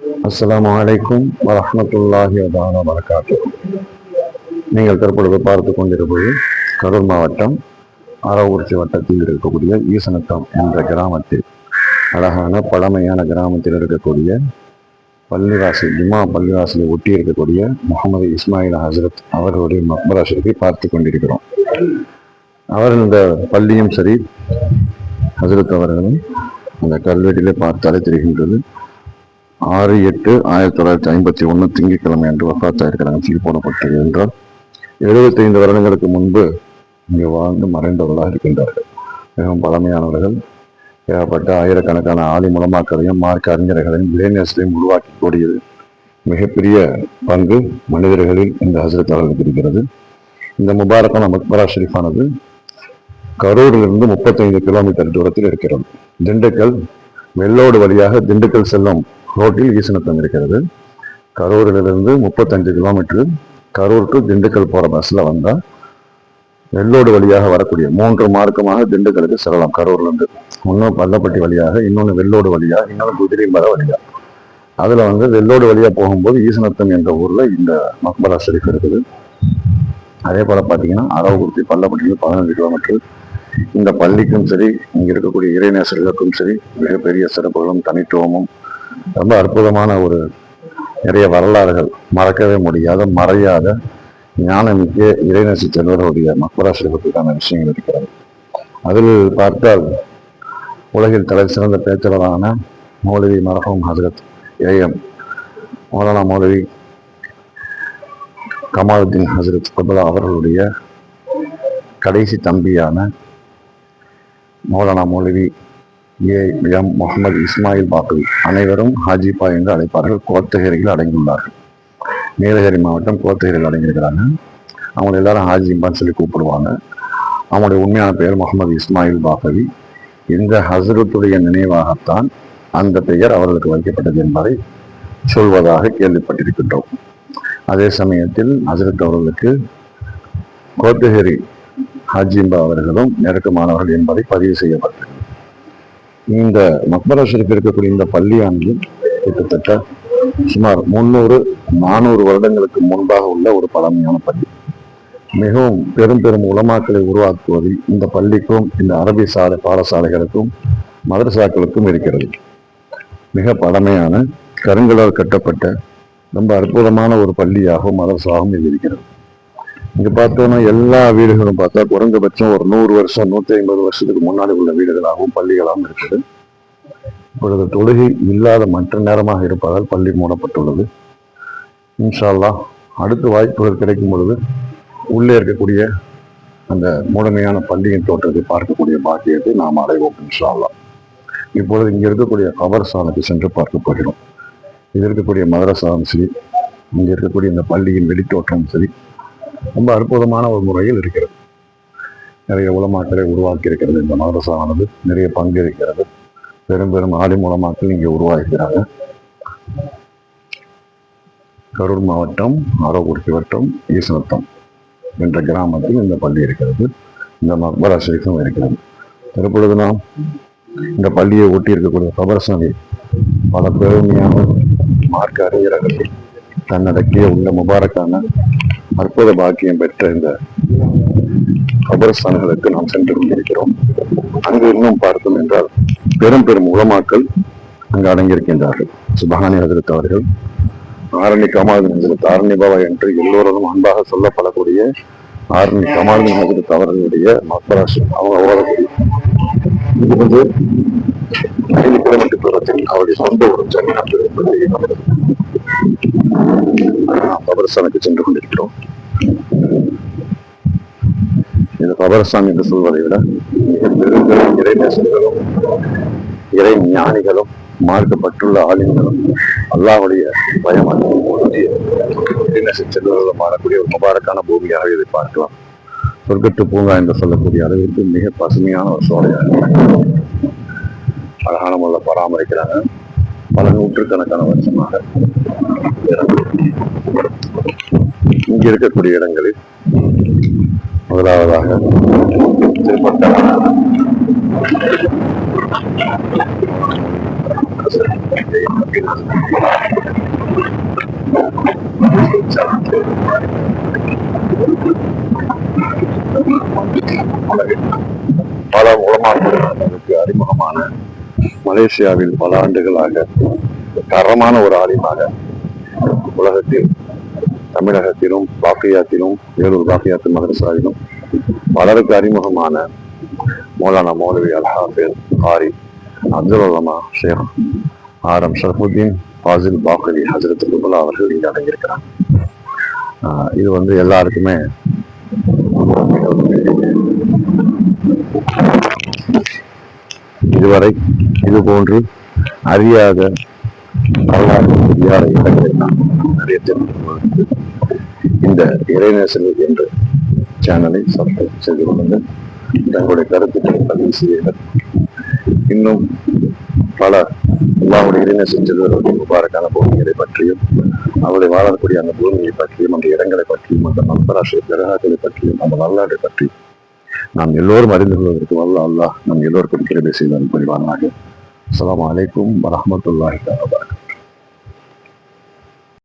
அஸ்லாம் வலைக்கும் வரமத்துல்லாஹி வதான வரகாத்து நீங்கள் தற்பொழுது பார்த்து கொண்டிருப்பது கரூர் மாவட்டம் அரவக்குறிச்சி வட்டத்தில் இருக்கக்கூடிய ஈசனத்தம் என்ற கிராமத்தில் அழகான பழமையான கிராமத்தில் இருக்கக்கூடிய பள்ளிவாசல் ஜும்மா பள்ளிவாசலை ஒட்டி இருக்கக்கூடிய முகமது இஸ்மாயில் ஹசரத் அவர்களுடைய மக்பரா ஷெரீஃபை பார்த்து கொண்டிருக்கிறோம். அவர் இந்த பள்ளியும் சரி ஹசரத் அவர்களும் அந்த கல்வெட்டிலே பார்த்தாலே தெரிகின்றது. ஆறு எட்டு ஆயிரத்தி தொள்ளாயிரத்தி ஐம்பத்தி ஒன்று திங்கட்கிழமை அன்று வஃபாத்தா இருக்கிறாங்க சீல் போடப்பட்டது என்றால் எழுபத்தைந்து வருடங்களுக்கு முன்பு இங்கே வாழ்ந்து மறைந்தவர்களாக இருக்கின்றார்கள். மிகவும் பழமையானவர்கள். ஏகப்பட்ட ஆயிரக்கணக்கான ஆலி மூலமாக்களையும் மார்க்க அறிஞர்களையும் இளைஞர்களையும் உருவாக்கி கூடியது மிகப்பெரிய பங்கு மனிதர்களில் இந்த ஹசரத் அவர்களுக்கு இருக்கிறது. இந்த முபாரக்கான மக்பரா ஷெரீஃபானது கரூரிலிருந்து முப்பத்தைந்து கிலோமீட்டர் தூரத்தில் இருக்கிறது. திண்டுக்கல் வெள்ளோடு வழியாக திண்டுக்கல் செல்லும் ரோட்டில் ஈசனத்தம் இருக்கிறது கரூரிலிருந்து முப்பத்தஞ்சு கிலோமீட்டர் கரூர் டு திண்டுக்கல் போகிற பஸ்ஸில் வந்தால் வெள்ளோடு வழியாக வரக்கூடிய மூன்று மார்க்கமாக திண்டுக்கலுக்கு செல்லலாம் கரூர்லேருந்து. ஒன்று பள்ளப்பட்டி வழியாக இன்னொன்று வெள்ளோடு வழியாக இன்னொன்று குதிரைமர வழியாக அதில் வந்து வெள்ளோடு வழியாக போகும்போது ஈசனத்தம் என்ற ஊரில் இந்த மக்பரா ஷெரீஃப் இருக்குது. அதே போல் பார்த்தீங்கன்னா அரவக்குறிச்சி பள்ளப்பட்டியில் பதினஞ்சு கிலோமீட்டர் இந்த பள்ளிக்கும் சரி இங்கே இருக்கக்கூடிய இறைநேசர்களுக்கும் சரி மிகப்பெரிய சிறப்புகளும் தனித்துவமும் ரொம்ப அற்புதமான ஒரு நிறைய வரலாறுகள். மறக்கவே முடியாத மறையாத ஞானமிக்க இறைநசி செல்வர்களுடைய மக்பரா சிறப்புக்கான விஷயங்கள் இருக்கிறது. அதில் பார்த்தால் உலகில் தலை சிறந்த பேச்சாளரான மௌலவி மரஹூம் ஹசரத் ஏஎம் மௌலானா மௌலவி கமாலுத்தீன் ஹசரத் கபலா அவர்களுடைய கடைசி தம்பியான மௌலானா மௌலவி ஏ எம் முகமது இஸ்மாயில் பாக்கவி அனைவரும் ஹாஜிபா என்று அழைப்பார்கள். கோத்தகிரியில் அடங்கியுள்ளார்கள். நீலகிரி மாவட்டம் கோத்தகிரியில் அடங்கியிருக்கிறாங்க. அவங்க எல்லாரும் ஹாஜிம்பான்னு சொல்லி கூப்பிடுவாங்க. அவங்களுடைய உண்மையான பெயர் முகமது இஸ்மாயில் பாக்கவி இந்த ஹசரத்துடைய நினைவாகத்தான் அந்த பெயர் அவர்களுக்கு வைக்கப்பட்டது என்பதை சொல்வதாக கேள்விப்பட்டிருக்கின்றோம். அதே சமயத்தில் ஹசரத் அவர்களுக்கு கோத்தகிரி ஹாஜிம்பா அவர்களும் நெருக்கமானவர்கள் என்பதை பதிவு செய்யப்பட்டது. இந்த மக்பரா ஷெரீஃப் இருக்கக்கூடிய இந்த பள்ளியானது கிட்டத்தட்ட சுமார் முன்னூறு நானூறு வருடங்களுக்கு முன்பாக உள்ள ஒரு பழமையான பள்ளி. மிகவும் பெரும் பெரும் உலமாக்களை உருவாக்குவதில் இந்த பள்ளிக்கும் இந்த அரபி சாலை பாடசாலைகளுக்கும் மதரசாக்களுக்கும் இருக்கிறது. மிக பழமையான கருங்கலால் கட்டப்பட்ட ரொம்ப அற்புதமான ஒரு பள்ளியாகவும் மதரசாகவும் இது இருக்கிறது. இங்க பார்த்தோம்னா எல்லா வீடுகளும் பார்த்தா குறைந்தபட்சம் ஒரு நூறு வருஷம் நூத்தி ஐம்பது வருஷத்துக்கு முன்னாடி உள்ள வீடுகளாகவும் பள்ளிகளாகவும் இருக்குது. இப்பொழுது தொழுகை இல்லாத மற்ற நேரமாக இருப்பதால் பள்ளி மூடப்பட்டுள்ளது. இன்ஷால்லா அடுத்து அடுத்த வாய்ப்புகள் கிடைக்கும் பொழுது உள்ளே இருக்கக்கூடிய அந்த முழுமையான பள்ளியின் தோற்றத்தை பார்க்கக்கூடிய பாக்கியத்தை நாம் அடைவோம் இன்ஷால்லா இப்பொழுது இங்கே இருக்கக்கூடிய கபர்ஸ்தானுக்கு சென்று பார்க்க போகிறோம். இது இருக்கக்கூடிய மதரசாவும் சரி இங்கே இருக்கக்கூடிய இந்த பள்ளியின் வெளித்தோற்றமும் சரி ரொம்ப அற்புதமான ஒரு முறையில் இருக்கிறது. நிறைய உலமாக்களை உருவாக்கி இருக்கிறது இந்த மதரசானது நிறைய பங்கு இருக்கிறது பெரும் பெரும் ஆடி மூலமாக்கள் இங்கே உருவாகிறாங்க கரூர் மாவட்டம் அரவக்குறிச்சி வட்டம் ஈசனத்தம் என்ற கிராமத்தில் இந்த பள்ளி இருக்கிறது. இந்த மக்பரா ஷெரீஃபும் இருக்கிறது. தற்பொழுது நாம் இந்த பள்ளியை ஒட்டி இருக்கக்கூடிய கபரசாமி பல பெருமையான மார்க்க அறிஞர்கள் தன்னடக்கிய உள்ள முபாரக்கான அற்புத பாக்கியம் பெற்ற இந்த கபரஸ்தான்களுக்கு நாம் சென்று கொண்டிருக்கிறோம் அங்கு இன்னும் பார்த்தோம் என்றால் பெரும் பெரும் உலமாக்கள் அங்கு அடங்கியிருக்கின்றார்கள். சுபஹானி ஹசரத் அவர்கள் ஆரணி கமால் ஹசரத் ஆரணி பாபா என்று எல்லோரும் அன்பாக சொல்லப்படக்கூடிய ஆரணி கமால் ஹசரத் அவர்களுடைய மக்களாசி அவங்க ஓடக்கூடிய இது வந்து ஐந்து கிலோமீட்டர் தூரத்தில் அவருடைய சொந்த ஊர் சென்னை என்பதை கபரஸ்தானுக்கு சென்று கொண்டிருக்கிறோம் இந்த கபரஸ்தான் என்று சொல்வதை விட மிக பெரும் இறைநேசர்களும் இறை ஞானிகளும் மார்க்கப்பட்டுள்ள ஆளுங்களும் அல்லாவுடைய பயம் இறைநேச செல்வர்களும் மாறக்கூடிய ஒரு முபாரக்கான பூமியாக இதை பார்க்கலாம் சொர்க்கத்து பூங்கா என்று சொல்லக்கூடிய அளவிற்கு மிக பசுமையான ஒரு சோலையாக அழகான முறையில் பராமரிக்கிறாங்க. பல நூற்றுக்கணக்கான வருஷமாக இங்க இருக்கக்கூடிய இடங்களில் முதலாவதாக திருப்பட்ட பல உலமாக்களுக்கு மலேசியாவில் பல ஆண்டுகளாக தரமான ஒரு ஆலிமாக உலகத்தில் தமிழகத்திலும் பாக்கியாத்திலும் வேலூர் பாக்கியாத்து மதரசாவிலும் பலருக்கு அறிமுகமான மௌலானா மௌலவி அல்ஹாஃபில் ஹாரி அப்துல் உலமா ஷேக் ஆர் எம் ஷரஃபுத்தீன் ஃபாசில் பாக்கவி ஹசரத் குபுலா அவர்கள் இங்கே அடங்கியிருக்கிறார். ஆஹ் இது வந்து எல்லாருக்குமே இதுவரை இது போன்று அறியாத வரலாறு தெரியாத இடங்களை நாம் நிறைய தெரிந்து கொள்வதற்கு இந்த இறைநேசல் என்ற சேனலை சப்ஸ்கிரைப் செய்து கொள்ளுங்கள். தங்களுடைய கருத்துக்களை பதிவு செய்யுங்கள். இன்னும் பல அல்லாவுடைய இறைநேசம் செல்வர்களுடைய முபாரக்கான பூமிகளை பற்றியும் அவருடைய வாழக்கூடிய அந்த பூமியை பற்றியும் அந்த இடங்களை பற்றியும் அந்த மல்பராசிய கிரகங்களை பற்றியும் அந்த வரலாற்றை பற்றியும் நாம் எல்லோரும் அறிந்து கொள்வதற்கு வல்ல அல்லாஹ் நம் எல்லோருக்கும் கிருபை செய்தால் புரிவானாக அஸ்ஸலாமு அலைக்கும் வரஹ்மத்துல்லாஹி தஆலா